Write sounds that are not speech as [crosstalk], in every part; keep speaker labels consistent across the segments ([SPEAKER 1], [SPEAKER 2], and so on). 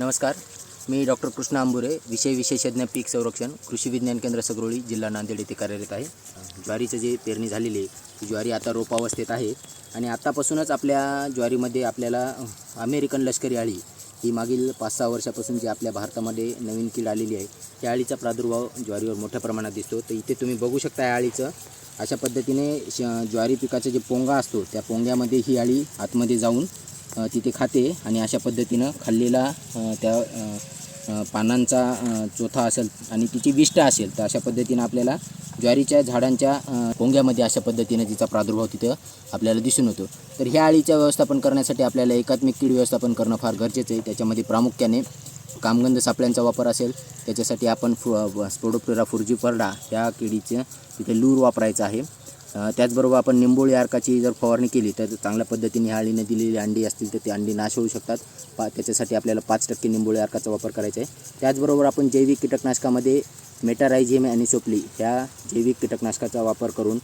[SPEAKER 1] नमस्कार. मी डॉक्टर कृष्ण आंबुरे विषय विशेषज्ञ पीक संरक्षण कृषी विज्ञान केंद्र सगरोळी जिल्हा नांदेड येथे कार्यरत आहे. ज्वारीचं जे पेरणी झालेली आहे ती ज्वारी आता रोपावस्थेत आहे आणि आत्तापासूनच आपल्या ज्वारीमध्ये आपल्याला अमेरिकन लष्करी आळी ही मागील पाच सहा वर्षापासून जी आपल्या भारतामध्ये नवीन कीड आलेली आहे त्या आळीचा प्रादुर्भाव ज्वारीवर मोठ्या प्रमाणात दिसतो. तर इथे तुम्ही बघू शकता या आळीचं. अशा पद्धतीने श ज्वारी पिकाचा जे पोंगा असतो त्या पोंग्यामध्ये ही आळी आतमध्ये जाऊन तिथे खाते आणि अशा पद्धतीनं खाल्लेला त्या पानांचा चोथा असेल आणि तिची विष्ट असेल तर अशा पद्धतीनं आपल्याला ज्वारीच्या झाडांच्या पोंग्यामध्ये अशा पद्धतीनं तिचा प्रादुर्भाव तिथं आपल्याला दिसून येतो. तर ह्या अळीच्या व्यवस्थापन करण्यासाठी आपल्याला एकात्मिक कीड व्यवस्थापन करणं फार गरजेचं आहे. त्याच्यामध्ये प्रामुख्याने कामगंध सापळ्यांचा वापर असेल त्याच्यासाठी आपण फु फुरजी फुर्जीपर्डा ह्या किडीचं तिथे लूर वापरायचं आहे. त्याचबरोबर आपण निंबोळी अर्काची जर फवारणी केली तर चांगल्या पद्धतीने ह्या अळीने दिलेली अंडी असतील तर ती अंडी नाश होऊ शकतात. पा त्याच्यासाठी आपल्याला पाच टक्के निंबोळी अर्काचा वापर करायचा आहे. त्याचबरोबर आपण जैविक कीटकनाशकामध्ये मेटारायझियम आणि सोपली ह्या जैविक कीटकनाशकाचा वापर करून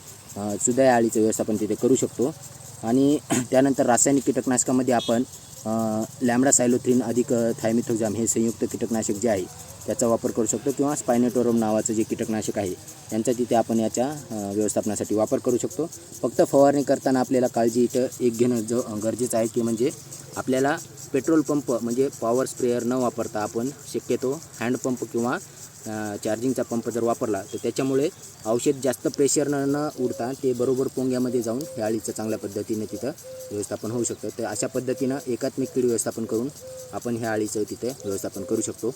[SPEAKER 1] सुद्धा या अळीचं व्यवस्थापन तिथे करू शकतो. आणि [clears throat] त्यानंतर रासायनिक कीटकनाशकामध्ये आपण लॅमडा सायलोथ्रीन अधिक थायमिथोजाम हे संयुक्त कीटकनाशक जे आहे त्याचा वापर करू शकतो किंवा स्पायनेटोरम नावाचं जे कीटकनाशक आहे यांचा तिथे आपण याच्या व्यवस्थापनासाठी वापर करू शकतो. फक्त फवारणी करताना आपल्याला काळजी इथं एक घेणं जो गरजेचं आहे की म्हणजे आपल्याला पेट्रोल पंप म्हणजे पॉवर स्प्रेअर न वापरता आपण शक्यतो हँडपंप किंवा चार्जिंगचा पंप जर वापरला तर त्याच्यामुळे औषध जास्त प्रेशरनं न उडता ते बरोबर पोंग्यामध्ये जाऊन ह्या अळीचं चांगल्या पद्धतीने तिथं व्यवस्थापन होऊ शकतं. तर अशा पद्धतीनं एकात्मिक कीड व्यवस्थापन करून आपण ह्या अळीचं तिथे व्यवस्थापन करू शकतो.